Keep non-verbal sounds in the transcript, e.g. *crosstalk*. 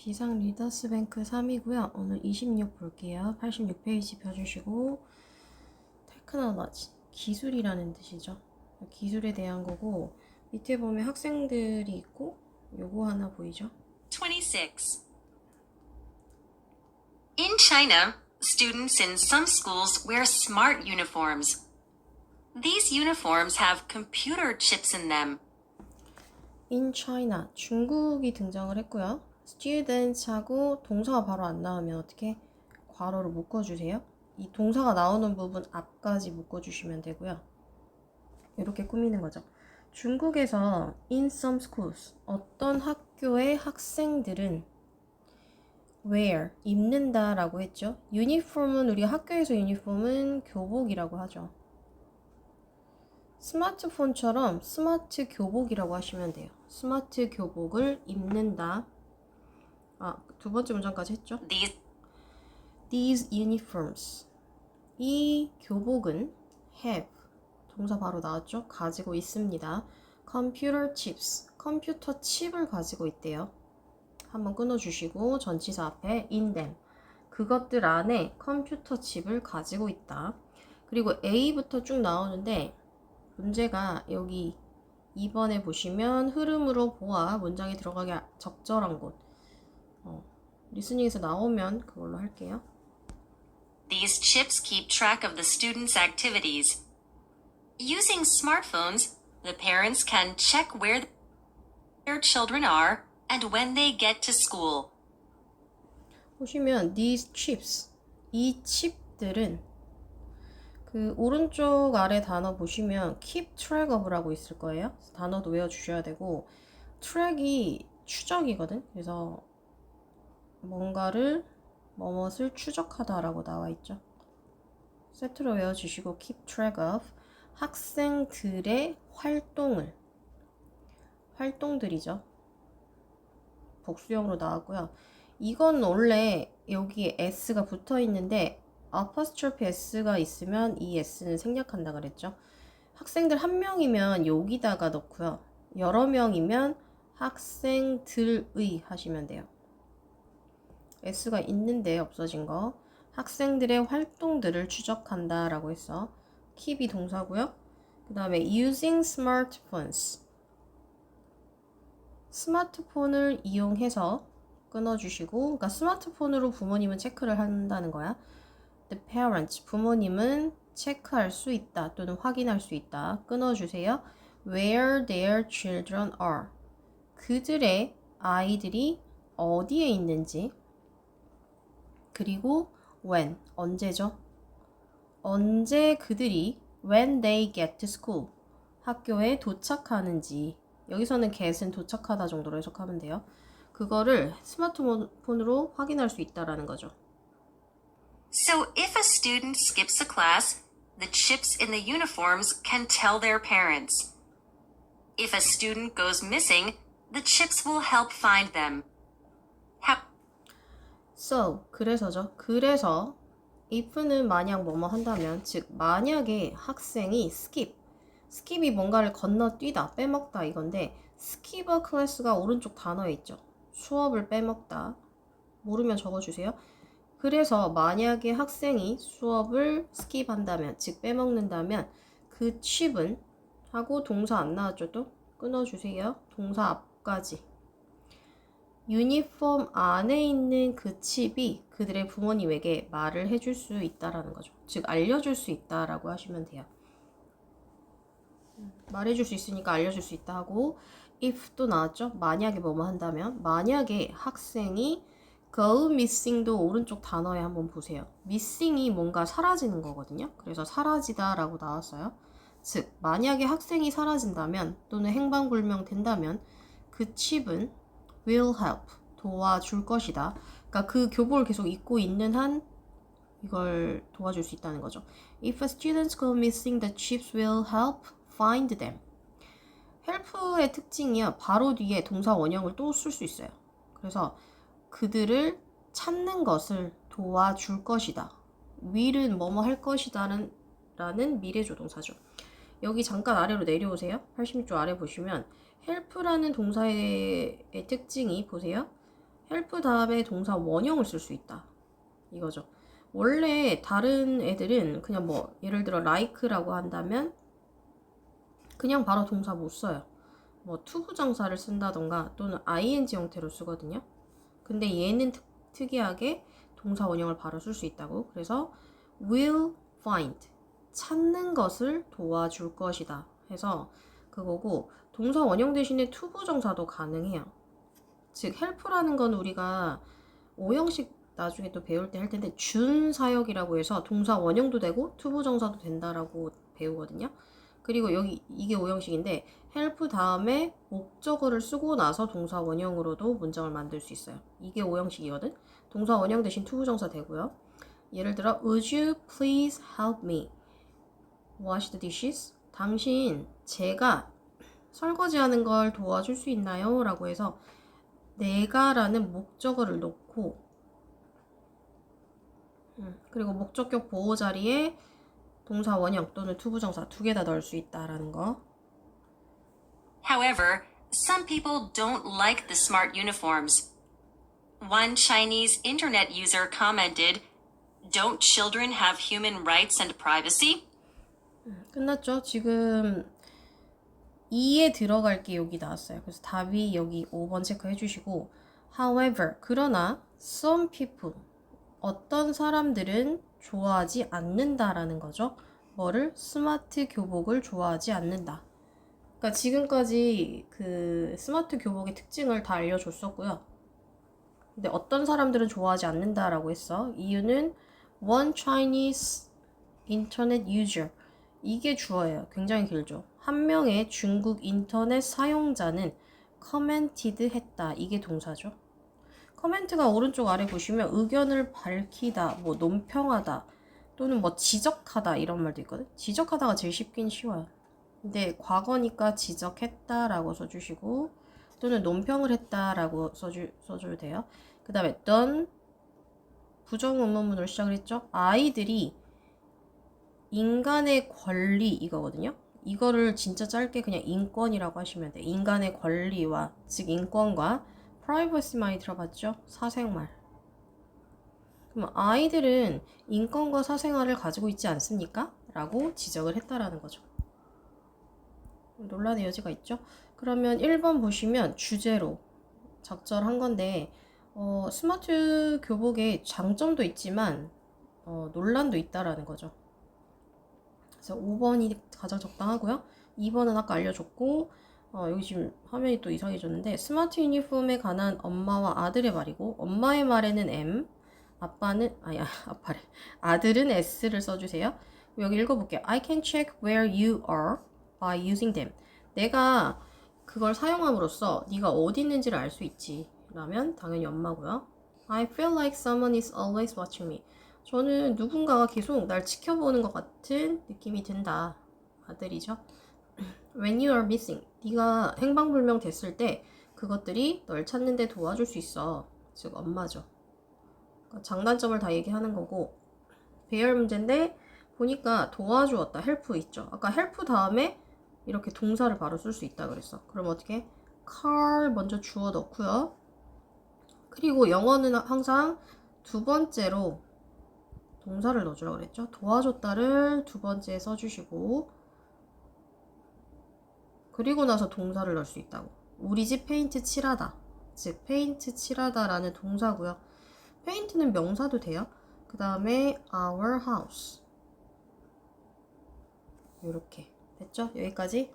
비상 리더스뱅크 3이고요. 오늘 26 볼게요. 86페이지 펴주시고 테크놀로지 기술이라는 뜻이죠. 기술에 대한 거고 밑에 보면 학생들이 있고 요거 하나 보이죠? 26. In China, students in some schools wear smart uniforms. These uniforms have computer chips in them. In China 중국이 등장을 했고요. Students하고 동사가 바로 안 나오면 어떻게 괄호로 묶어주세요. 이 동사가 나오는 부분 앞까지 묶어주시면 되고요. 이렇게 꾸미는 거죠. 중국에서 in some schools 어떤 학교의 학생들은 wear 입는다라고 했죠. 유니폼은 우리 학교에서 유니폼은 교복이라고 하죠. 스마트폰처럼 스마트 교복이라고 하시면 돼요. 스마트 교복을 입는다. 아, 두 번째 문장까지 했죠. These These uniforms. 이 교복은 have. 동사 바로 나왔죠? 가지고 있습니다. Computer chips. 컴퓨터 칩을 가지고 있대요. 한번 끊어주시고 전치사 앞에 in them. 그것들 안에 컴퓨터 칩을 가지고 있다. 그리고 A부터 쭉 나오는데 문제가 여기 2번에 보시면 흐름으로 보아 문장에 들어가기 적절한 곳. 어, 리스닝에서 나오면 그걸로 할게요. These chips keep track of the students' activities. Using smartphones, the parents can check where their children are and when they get to school. 보시면 these chips 이 칩들은 그 오른쪽 아래 단어 보시면 keep track of라고 있을 거예요. 단어도 외워 주셔야 되고 track이 추적이거든. 그래서 뭔가를 뭐뭇을 추적하다라고 나와 있죠. 세트로 외워 주시고 keep track of 학생들의 활동을 활동들이죠. 복수형으로 나왔고요. 이건 원래 여기에 s가 붙어 있는데 apostrophe s가 있으면 이 s는 생략한다 그랬죠. 학생들 한 명이면 여기다가 넣고요. 여러 명이면 학생들의 하시면 돼요. S가 있는데 없어진 거. 학생들의 활동들을 추적한다 라고 했어. keep이 동사고요. 그 다음에 using smartphones. 스마트폰을 이용해서 끊어주시고, 그러니까 스마트폰으로 부모님은 체크를 한다는 거야. The parents, 부모님은 체크할 수 있다 또는 확인할 수 있다. 끊어주세요. Where their children are. 그들의 아이들이 어디에 있는지. 그리고 when, 언제죠? 언제 그들이 when they get to school, 학교에 도착하는지. 여기서는 get은 도착하다 정도로 해석하면 돼요. 그거를 스마트폰으로 확인할 수 있다라는 거죠. So if a student skips a class, the chips in the uniforms can tell their parents. If a student goes missing, the chips will help find them. So, 그래서죠. 그래서 if는 만약 뭐뭐 한다면, 즉 만약에 학생이 skip, skip이 뭔가를 건너뛰다, 빼먹다 이건데 skip a class가 오른쪽 단어에 있죠. 수업을 빼먹다. 모르면 적어 주세요. 그래서 만약에 학생이 수업을 스킵한다면, 즉 빼먹는다면 그 칩은 하고 동사 안 나왔죠 또? 끊어 주세요. 동사 앞까지. 유니폼 안에 있는 그 칩이 그들의 부모님에게 말을 해줄 수 있다라는 거죠. 즉 알려줄 수 있다라고 하시면 돼요. 음, 말해줄 수 있으니까 알려줄 수 있다 하고 if 또 나왔죠. 만약에 뭐뭐 한다면 만약에 학생이 go missing도 오른쪽 단어에 한번 보세요. missing이 뭔가 사라지는 거거든요. 그래서 사라지다라고 나왔어요. 즉 만약에 학생이 사라진다면 또는 행방불명 된다면 그 칩은 will help 도와줄 것이다. 그러니까 그 교복을 계속 입고 있는 한 이걸 도와줄 수 있다는 거죠. If a student go missing, the chips will help find them. help의 특징이야. 바로 뒤에 동사 원형을 또 쓸 수 있어요. 그래서 그들을 찾는 것을 도와줄 것이다. will은 뭐뭐 할 것이다는 라는 미래 조동사죠. 여기 잠깐 아래로 내려오세요. 86조 아래 보시면 help라는 동사의 특징이 보세요. help 다음에 동사 원형을 쓸 수 있다. 이거죠. 원래 다른 애들은 그냥 뭐 예를 들어 like라고 한다면 그냥 바로 동사 못 써요. 뭐 투부정사를 쓴다던가 또는 ing 형태로 쓰거든요. 근데 얘는 특, 특이하게 동사 원형을 바로 쓸 수 있다고. 그래서 will find 찾는 것을 도와줄 것이다. 해서 그거고 동사 원형 대신에 투부 정사도 가능해요. 즉 help라는 건 우리가 오형식 나중에 또 배울 때 할 텐데 준 사역이라고 해서 동사 원형도 되고 투부 정사도 된다라고 배우거든요. 그리고 여기 이게 오형식인데 help 다음에 목적어를 쓰고 나서 동사 원형으로도 문장을 만들 수 있어요. 이게 오형식이거든. 동사 원형 대신 투부 정사 되고요. 예를 들어 Would you please help me wash the dishes? 당신 제가 설거지하는 걸 도와줄 수 있나요? 라고 해서 내가라는 목적어를 놓고 음, 그리고 목적격 보호 자리에 동사 원형 또는 투부정사 두 개 다 넣을 수 있다라는 거. However, some people don't like the smart uniforms. One Chinese internet user commented, Don't children have human rights and privacy? 끝났죠? 지금 2에 들어갈 게 여기 나왔어요. 그래서 답이 여기 5번 체크해 주시고 however 그러나 some people 어떤 사람들은 좋아하지 않는다라는 거죠. 뭐를 스마트 교복을 좋아하지 않는다. 그러니까 지금까지 그 스마트 교복의 특징을 다 알려줬었고요. 근데 어떤 사람들은 좋아하지 않는다라고 했어. 이유는 one Chinese internet user 이게 주어예요. 굉장히 길죠. 한 명의 중국 인터넷 사용자는 commented 했다. 이게 동사죠. 커멘트가 오른쪽 아래 보시면 의견을 밝히다, 뭐 논평하다, 또는 뭐 지적하다 이런 말도 있거든. 지적하다가 제일 쉽긴 쉬워요. 근데 과거니까 지적했다라고 써주시고 또는 논평을 했다라고 써주, 써줘도 돼요. 그 다음에 done 부정 의문문으로 시작을 했죠. 아이들이 인간의 권리 이거거든요. 이거를 진짜 짧게 그냥 인권이라고 하시면 돼. 인간의 권리와 즉 인권과 프라이버시 많이 들어봤죠? 사생활. 그럼 아이들은 인권과 사생활을 가지고 있지 않습니까? 라고 지적을 했다라는 거죠. 논란의 여지가 있죠? 그러면 1번 보시면 주제로 적절한 건데 어, 스마트 교복의 장점도 있지만 어, 논란도 있다라는 거죠. 그래서 5번이 가장 적당하고요. 2번은 아까 알려줬고 어, 여기 지금 화면이 또 이상해졌는데 스마트 유니폼에 관한 엄마와 아들의 말이고 엄마의 말에는 M, 아빠는 아니 아, *laughs* 아빠래 아들은 S를 써주세요. 여기 읽어볼게요. I can check where you are by using them. 내가 그걸 사용함으로써 네가 어디 있는지를 알 수 있지. 라면 당연히 엄마고요. I feel like someone is always watching me. 저는 누군가가 계속 날 지켜보는 것 같은 느낌이 든다. 아들이죠. *clears throat* When you are missing, 네가 행방불명 됐을 때 그것들이 널 찾는데 도와줄 수 있어. 즉 엄마죠. 그러니까 장단점을 다 얘기하는 거고 배열 문제인데 보니까 도와주었다. help 있죠. 아까 help 다음에 이렇게 동사를 바로 쓸 수 있다 그랬어. 그럼 어떻게? car 먼저 주어 넣고요. 그리고 영어는 항상 두 번째로 동사를 넣어주라고 그랬죠. 도와줬다를 두 번째에 써주시고 그리고 나서 동사를 넣을 수 있다고. 우리 집 페인트 칠하다. 즉 페인트 칠하다라는 동사고요. 페인트는 명사도 돼요. 그 다음에 our house. 이렇게 됐죠? 여기까지